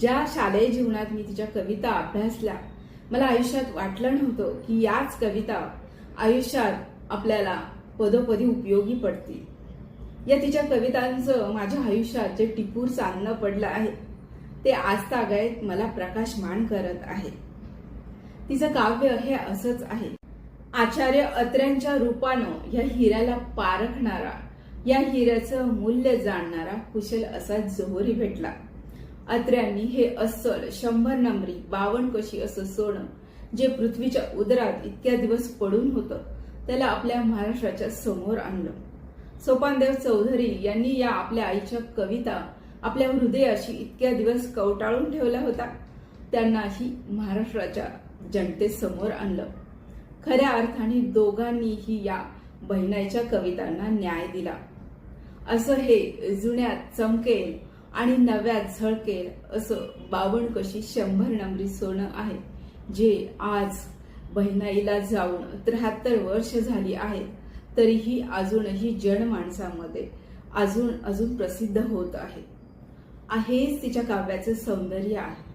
ज्या शालेय जीवनात मी तिच्या कविता अभ्यासल्या मला आयुष्यात वाटलं नव्हतं की याच कविता आयुष्यात आपल्याला पदोपदी उपयोगी पडतील. या तिच्या कवितांचं माझ्या आयुष्यात जे टिपूर चांगलं पडलं आहे ते आजतागायत मला प्रकाशमान करत आहे. तिचं काव्य हे असंच आहे. आचार्य अत्र्यांच्या रूपानं या हिऱ्याला पारखणारा या हिऱ्याचं मूल्य जाणणारा कुशल असा जोहरी भेटला. अत्र्यांनी हे अस्सल शंभर नंबरी बावन्न कशी असं सोनं जे पृथ्वीच्या उदरात इतक्या दिवस पडून होतं त्याला आपल्या महाराष्ट्राच्या समोर आणलं. सोपानदेव चौधरी यांनी या आपल्या आईच्या कविता आपल्या हृदयाशी इतक्या दिवस कवटाळून ठेवला होता त्यांनाही महाराष्ट्राच्या जनतेसमोर आणलं. खऱ्या अर्थाने दोघांनीही या बहिणाईच्या कवितांना न्याय दिला. असं हे जुन्या चमकेल आणि नव्यात झळकेल असं बावन्न कशी शंभर नंबरी सोनं आहे जे आज बहिणाईला जाऊन त्र्याहत्तर वर्ष झाली आहेत तरीही अजूनही जनमानसामध्ये अजून अजून प्रसिद्ध होत आहे. हेच तिच्या काव्याचं सौंदर्य आहे.